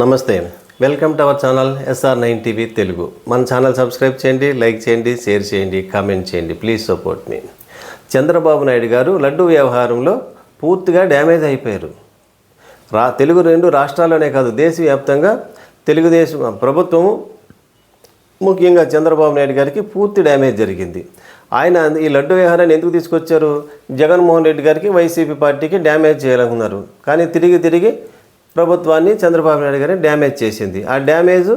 నమస్తే. Welcome to our channel SR nine TV Telugu మన channel subscribe చేయండి like చేయండి షేర్ చేయండి కామెంట్ చేయండి. ప్లీజ్ సపోర్ట్ మీ చంద్రబాబు నాయుడు గారు లడ్డు వ్యవహారంలో పూర్తిగా డ్యామేజ్ అయిపోయారు. రా తెలుగు రెండు రాష్ట్రాల్లోనే కాదు దేశవ్యాప్తంగా తెలుగుదేశం ప్రభుత్వము ముఖ్యంగా చంద్రబాబు నాయుడు గారికి పూర్తి డ్యామేజ్ జరిగింది. ఆయన ఈ లడ్డు వ్యవహారాన్ని ఎందుకు తీసుకొచ్చారు? జగన్మోహన్ రెడ్డి గారికి వైసీపీ పార్టీకి డ్యామేజ్ చేయాలనుకున్నారు. కానీ తిరిగి తిరిగి ప్రభుత్వాన్ని చంద్రబాబు నాయుడు గారిని డ్యామేజ్ చేసింది. ఆ డ్యామేజ్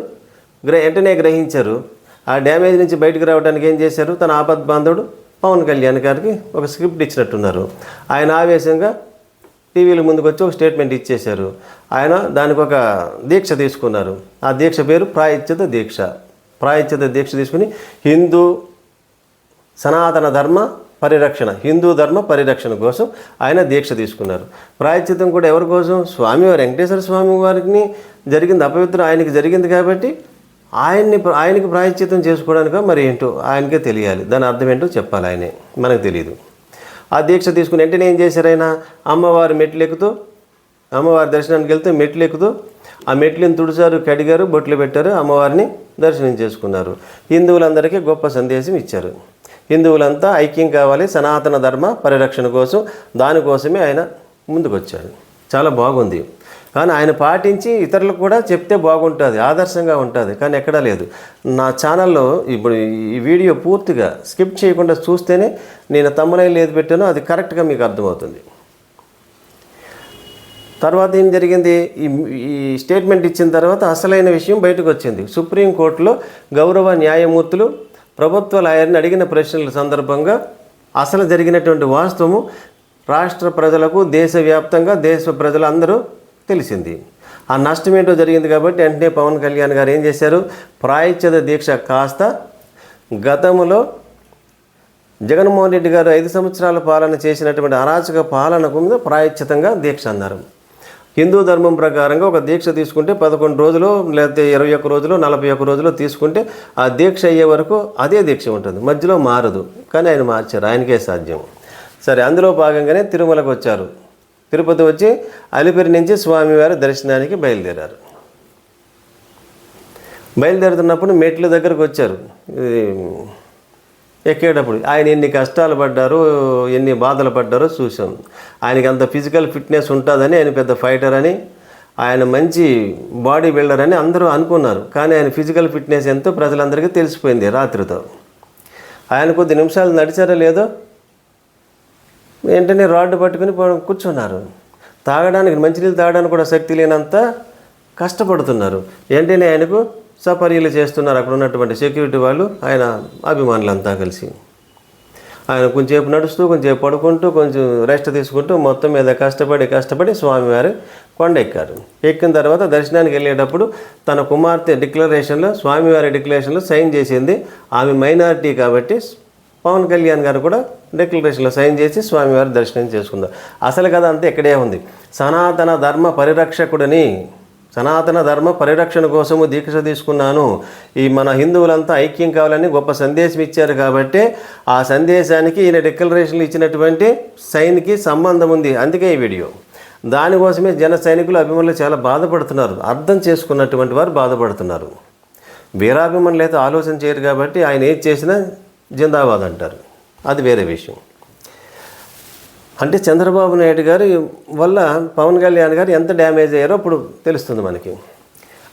గ్ర వెంటనే గ్రహించారు. ఆ డ్యామేజ్ నుంచి బయటకు రావడానికి ఏం చేశారు? తన ఆపద్ బాంధవుడు పవన్ కళ్యాణ్ గారికి ఒక స్క్రిప్ట్ ఇచ్చినట్టున్నారు. ఆయన ఆవేశంగా టీవీల ముందుకు వచ్చి ఒక స్టేట్మెంట్ ఇచ్చేశారు. ఆయన దానికి ఒక దీక్ష తీసుకున్నారు. ఆ దీక్ష పేరు ప్రాయశ్చిత దీక్ష. ప్రాయశ్చిత దీక్ష తీసుకుని హిందూ సనాతన ధర్మ పరిరక్షణ హిందూ ధర్మ పరిరక్షణ కోసం ఆయన దీక్ష తీసుకున్నారు. ప్రాయశ్చితం కూడా ఎవరి కోసం? స్వామి వెంకటేశ్వర స్వామి వారికి జరిగింది అపవిత్రం ఆయనకి జరిగింది కాబట్టి ఆయన్ని ఆయనకి ప్రాయశ్చితం చేసుకోవడానికి మరి ఏంటో ఆయనకే తెలియాలి. దాని అర్థం ఏంటో చెప్పాలి ఆయనే. మనకు తెలియదు ఆ దీక్ష తీసుకుని వెంటనే ఏం చేశారు ఆయన? అమ్మవారి మెట్లు ఎక్కుతూ అమ్మవారి దర్శనానికి వెళ్తే మెట్లు ఎక్కుతూ ఆ మెట్లను తుడిచారు కడిగారు బొట్లు పెట్టారు అమ్మవారిని దర్శనం చేసుకున్నారు. హిందువులందరికీ గొప్ప సందేశం ఇచ్చారు. హిందువులంతా ఐక్యం కావాలి సనాతన ధర్మ పరిరక్షణ కోసం దానికోసమే ఆయన ముందుకొచ్చాడు చాలా బాగుంది. కానీ ఆయన పాటించి ఇతరులకు కూడా చెప్తే బాగుంటుంది ఆదర్శంగా ఉంటుంది. కానీ ఎక్కడా లేదు. నా ఛానల్లో ఇప్పుడు ఈ వీడియో పూర్తిగా స్కిప్ చేయకుండా చూస్తేనే నేను తమ్ములైలు ఏది పెట్టానో అది కరెక్ట్గా మీకు అర్థమవుతుంది. తర్వాత ఏం జరిగింది? ఈ ఈ స్టేట్మెంట్ ఇచ్చిన తర్వాత అసలైన విషయం బయటకు వచ్చింది సుప్రీంకోర్టులో గౌరవ న్యాయమూర్తులు ప్రభుత్వ లాయర్ని అడిగిన ప్రశ్నల సందర్భంగా అసలు జరిగినటువంటి వాస్తవము రాష్ట్ర ప్రజలకు దేశవ్యాప్తంగా దేశ ప్రజలందరూ తెలిసింది. ఆ నష్టం ఏంటో జరిగింది కాబట్టి వెంటనే పవన్ కళ్యాణ్ గారు ఏం చేశారు? ప్రాయశ్చిత దీక్ష కాస్త గతంలో జగన్మోహన్ రెడ్డి గారు ఐదు సంవత్సరాల పాలన చేసినటువంటి అరాచక పాలనకు మీద ప్రాయశ్చితంగా దీక్ష అన్నారు. హిందూ ధర్మం ప్రకారంగా ఒక దీక్ష తీసుకుంటే పదకొండు రోజులు లేకపోతే ఇరవై ఒక్క రోజులు నలభై ఒక్క రోజులు తీసుకుంటే ఆ దీక్ష అయ్యే వరకు అదే దీక్ష ఉంటుంది. మధ్యలో మారదు. కానీ ఆయన మార్చారు. ఆయనకే సాధ్యం. సరే అందులో భాగంగానే తిరుమలకు వచ్చారు. తిరుపతి వచ్చి అలిపిరి నుంచి స్వామివారి దర్శనానికి బయలుదేరారు. బయలుదేరుతున్నప్పుడు మెట్ల దగ్గరకు వచ్చారు. ఎక్కేటప్పుడు ఆయన ఎన్ని కష్టాలు పడ్డారు ఎన్ని బాధలు పడ్డారో చూసాం ఆయనకి అంత ఫిజికల్ ఫిట్నెస్ ఉంటుందని ఆయన పెద్ద ఫైటర్ అని ఆయన మంచి బాడీ బిల్డర్ అని అందరూ అనుకున్నారు. కానీ ఆయన ఫిజికల్ ఫిట్నెస్ ఎంతో ప్రజలందరికీ తెలిసిపోయింది రాత్రితో. ఆయన కొద్ది నిమిషాలు నడిచారో లేదో వెంటనే రాడ్డు పట్టుకుని కూర్చున్నారు. తాగడానికి మంచినీళ్ళు తాగడానికి కూడా శక్తి లేనంత కష్టపడుతున్నారు. వెంటనే ఆయనకు? సపర్యలు చేస్తున్నారు. అక్కడ ఉన్నటువంటి సెక్యూరిటీ వాళ్ళు ఆయన అభిమానులంతా కలిసి. ఆయన కొంచెంసేపు నడుస్తూ కొంచెంసేపు పడుకుంటూ కొంచెం రెస్ట్ తీసుకుంటూ మొత్తం మీద కష్టపడి కష్టపడి స్వామివారి కొండ ఎక్కారు. ఎక్కిన తర్వాత దర్శనానికి వెళ్ళేటప్పుడు తన కుమార్తె డిక్లరేషన్లో స్వామివారి డిక్లరేషన్లో సైన్ చేసింది. ఆమె మైనారిటీ కాబట్టి పవన్ కళ్యాణ్ గారు కూడా డిక్లరేషన్లో సైన్ చేసి స్వామివారి దర్శనం చేసుకుందాం. అసలు కథ అంతా ఇక్కడే ఉంది. సనాతన ధర్మ పరిరక్షకుడని సనాతన ధర్మ పరిరక్షణ కోసము దీక్ష తీసుకున్నాను. ఈ మన హిందువులంతా ఐక్యం కావాలని గొప్ప సందేశం ఇచ్చారు కాబట్టి ఆ సందేశానికి ఈయన డిక్లరేషన్లు ఇచ్చినటువంటి సైన్కి సంబంధం ఉంది. అందుకే ఈ వీడియో. దానికోసమే జన సైనికులు అభిమానులు చాలా బాధపడుతున్నారు. అర్థం చేసుకున్నటువంటి వారు బాధపడుతున్నారు. వీరాభిమానులు అయితే ఆలోచన చేయరు కాబట్టి ఆయన ఏది చేసినా జిందాబాద్ అంటారు. అది వేరే విషయం. అంటే చంద్రబాబు నాయుడు గారి వల్ల పవన్ కళ్యాణ్ గారు ఎంత డ్యామేజ్ అయ్యారో ఇప్పుడు తెలుస్తుంది మనకి.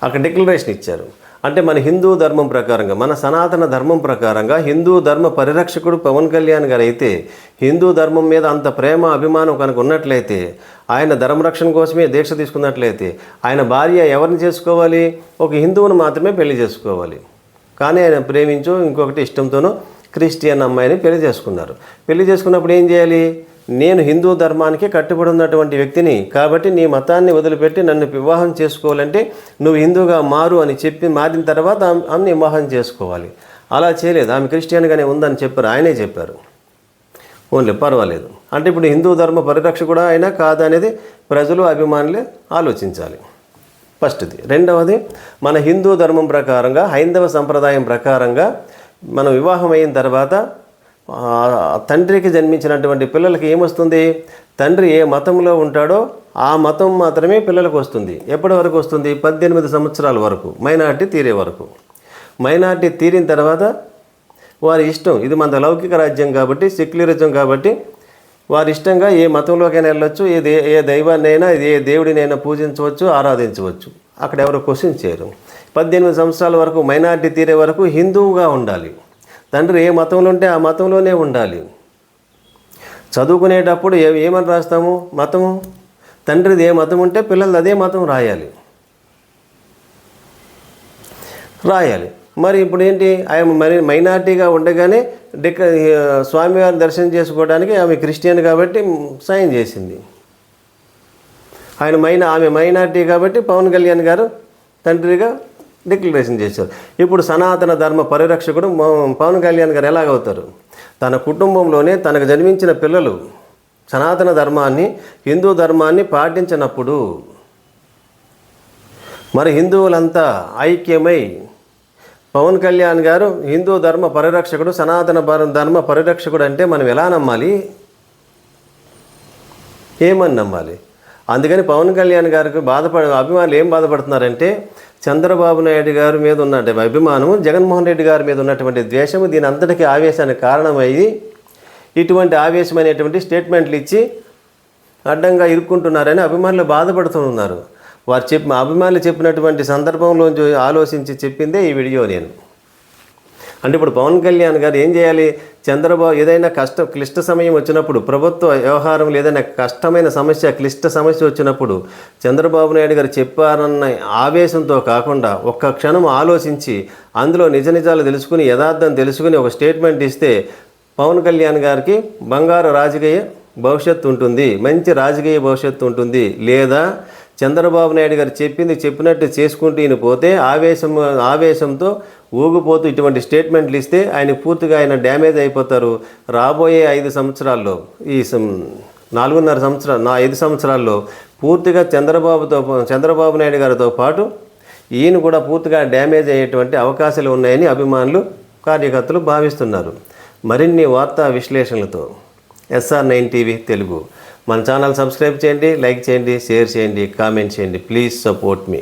అక్కడ డిక్లరేషన్ ఇచ్చారు. అంటే మన హిందూ ధర్మం ప్రకారంగా మన సనాతన ధర్మం ప్రకారంగా హిందూ ధర్మ పరిరక్షకుడు పవన్ కళ్యాణ్ గారు అయితే హిందూ ధర్మం మీద అంత ప్రేమ అభిమానం కనుక ఉన్నట్లయితే ఆయన ధర్మరక్షణ కోసమే దీక్ష తీసుకున్నట్లయితే ఆయన భార్య ఎవరిని చేసుకోవాలి? ఒక హిందువును మాత్రమే పెళ్ళి చేసుకోవాలి. కానీ ఆయన ప్రేమించో ఇంకొకటి ఇష్టంతోనో క్రిస్టియన్ అమ్మాయిని పెళ్ళి చేసుకున్నారు. పెళ్ళి చేసుకున్నప్పుడు ఏం చేయాలి? నేను హిందూ ధర్మానికి కట్టుబడి ఉన్నటువంటి వ్యక్తిని కాబట్టి నీ మతాన్ని వదిలిపెట్టి నన్ను వివాహం చేసుకోవాలంటే నువ్వు హిందూగా మారు అని చెప్పి మారిన తర్వాత ఆమె- ఆమెని వివాహం చేసుకోవాలి. అలా చేయలేదు. ఆమె క్రిస్టియన్గానే ఉందని చెప్పారు. ఆయనే చెప్పారు. ఓన్లీ పర్వాలేదు. అంటే ఇప్పుడు హిందూ ధర్మ పరిరక్షకుడా అయినా కాదనేది ప్రజలు అభిమానులే ఆలోచించాలి. ఫస్ట్ది. రెండవది మన హిందూ ధర్మం ప్రకారంగా హైందవ సంప్రదాయం ప్రకారంగా మనం వివాహం అయిన తర్వాత తండ్రికి జన్మించినటువంటి పిల్లలకి ఏమొస్తుంది? తండ్రి ఏ మతంలో ఉంటాడో ఆ మతం మాత్రమే పిల్లలకు వస్తుంది. ఎప్పటి వరకు వస్తుంది? పద్దెనిమిది సంవత్సరాల వరకు మైనార్టీ తీరే వరకు. మైనార్టీ తీరిన తర్వాత వారి ఇష్టం ఇది మన లౌకిక రాజ్యం కాబట్టి సెక్యులరిజం కాబట్టి వారి ఇష్టంగా ఏ మతంలోకైనా వెళ్ళొచ్చు ఏ దే ఏ దైవాన్నైనా ఏ దేవుడినైనా పూజించవచ్చు ఆరాధించవచ్చు. అక్కడ ఎవరు క్వశ్చన్ చేయరు. పద్దెనిమిది సంవత్సరాల వరకు మైనార్టీ తీరే వరకు హిందువుగా ఉండాలి. తండ్రి ఏ మతంలో ఉంటే ఆ మతంలోనే ఉండాలి. చదువుకునేటప్పుడు ఏ ఏమని రాస్తాము మతము? తండ్రిది ఏ మతం ఉంటే పిల్లలది అదే మతం రాయాలి. రాయాలి. మరి ఇప్పుడు ఏంటి? ఆయన మరి మైనార్టీగా ఉండగానే డిక స్వామివారిని దర్శనం చేసుకోవడానికి ఆమె క్రిస్టియన్ కాబట్టి సాయం చేసింది. ఆయన మైనా ఆమె మైనార్టీ కాబట్టి పవన్ కళ్యాణ్ గారు తండ్రిగా డిక్లరేషన్ చేశారు. ఇప్పుడు సనాతన ధర్మ పరిరక్షకుడు పవన్ కళ్యాణ్ గారు ఎలాగవుతారు తన కుటుంబంలోనే తనకు జన్మించిన పిల్లలు సనాతన ధర్మాన్ని హిందూ ధర్మాన్ని పాటించినప్పుడు మరి హిందువులంతా ఐక్యమై పవన్ కళ్యాణ్ గారు హిందూ ధర్మ పరిరక్షకుడు సనాతన ధర్మ పరిరక్షకుడు అంటే మనం ఎలా నమ్మాలి? ఏమని నమ్మాలి? అందుకని పవన్ కళ్యాణ్ గారికి బాధపడ అభిమానులు ఏం బాధపడుతున్నారంటే చంద్రబాబు నాయుడు గారి మీద ఉన్న అభిమానము జగన్మోహన్ రెడ్డి గారి మీద ఉన్నటువంటి ద్వేషము దీని అంతటికీ ఆవేశానికి కారణమయ్యి ఇటువంటి ఆవేశమైనటువంటి స్టేట్మెంట్లు ఇచ్చి అడ్డంగా ఇరుక్కుంటున్నారని అభిమానులు బాధపడుతూ ఉన్నారు. వారు చెప్పి అభిమానులు చెప్పినటువంటి సందర్భంలో ఆలోచించి చెప్పిందే ఈ వీడియో నేను. అంటే ఇప్పుడు పవన్ కళ్యాణ్ గారు ఏం చేయాలి? చంద్రబాబు ఏదైనా కష్టం క్లిష్ట సమయం వచ్చినప్పుడు ప్రభుత్వ వ్యవహారం ఏదైనా కష్టమైన సమస్య క్లిష్ట సమస్య వచ్చినప్పుడు చంద్రబాబు నాయుడు గారు చెప్పారన్న ఆవేశంతో కాకుండా ఒక్క క్షణం ఆలోచించి అందులో నిజ నిజాలు తెలుసుకుని యథార్థం తెలుసుకుని ఒక స్టేట్మెంట్ ఇస్తే పవన్ కళ్యాణ్ గారికి బంగారు రాజకీయ భవిష్యత్తు ఉంటుంది మంచి రాజకీయ భవిష్యత్తు ఉంటుంది లేదా చంద్రబాబు నాయుడు గారు చెప్పింది చెప్పినట్టు చేసుకుంటూ ఈయన పోతే ఆవేశం ఆవేశంతో ఊగిపోతూ ఇటువంటి స్టేట్మెంట్లు ఇస్తే ఆయన పూర్తిగా ఆయన డ్యామేజ్ అయిపోతారు. రాబోయే ఐదు సంవత్సరాల్లో ఈ సం- నాలుగున్నర సంవత్సరాలు నా ఐదు సంవత్సరాల్లో పూర్తిగా చంద్రబాబుతో చంద్రబాబు నాయుడు గారితో పాటు ఈయన కూడా పూర్తిగా డ్యామేజ్ అయ్యేటువంటి అవకాశాలు ఉన్నాయని అభిమానులు కార్యకర్తలు భావిస్తున్నారు. మరిన్ని వార్తా విశ్లేషణలతో ఎస్ఆర్ నైన్ టీవీ తెలుగు. మన ఛానల్ సబ్స్క్రైబ్ చేయండి లైక్ చేయండి షేర్ చేయండి కామెంట్ చేయండి. Please support me